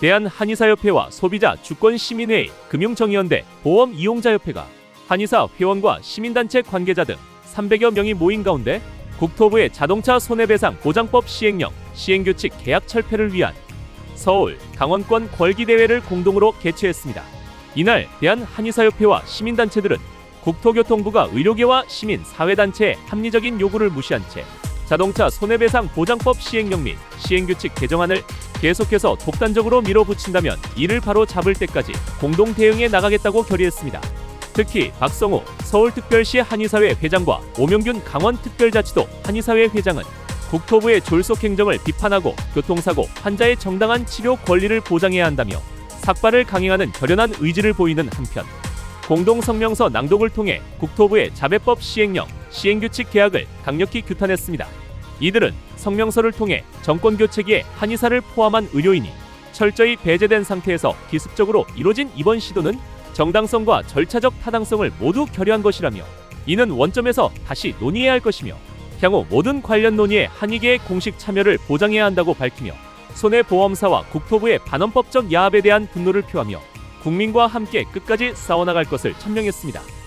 대한한의사협회와 소비자 주권시민회의 금융정의연대 보험이용자협회가 한의사 회원과 시민단체 관계자 등 300여 명이 모인 가운데 국토부의 자동차 손해배상 보장법 시행령 시행규칙 계약 철폐를 위한 서울 강원권 궐기대회를 공동으로 개최했습니다. 이날 대한한의사협회와 시민단체들은 국토교통부가 의료계와 시민 사회단체의 합리적인 요구를 무시한 채 자동차 손해배상 보장법 시행령 및 시행규칙 개정안을 계속해서 독단적으로 밀어붙인다면 이를 바로 잡을 때까지 공동 대응에 나가겠다고 결의했습니다. 특히 박성호 서울특별시 한의사회 회장과 오명균 강원특별자치도 한의사회 회장은 국토부의 졸속 행정을 비판하고 교통사고 환자의 정당한 치료 권리를 보장해야 한다며 삭발을 강행하는 결연한 의지를 보이는 한편 공동 성명서 낭독을 통해 국토부의 자배법 시행령 시행규칙 계약을 강력히 규탄했습니다. 이들은 성명서를 통해 정권 교체기에 한의사를 포함한 의료인이 철저히 배제된 상태에서 기습적으로 이뤄진 이번 시도는 정당성과 절차적 타당성을 모두 결여한 것이라며 이는 원점에서 다시 논의해야 할 것이며 향후 모든 관련 논의에 한의계의 공식 참여를 보장해야 한다고 밝히며 손해보험사와 국토부의 반헌법적 야합에 대한 분노를 표하며 국민과 함께 끝까지 싸워나갈 것을 천명했습니다.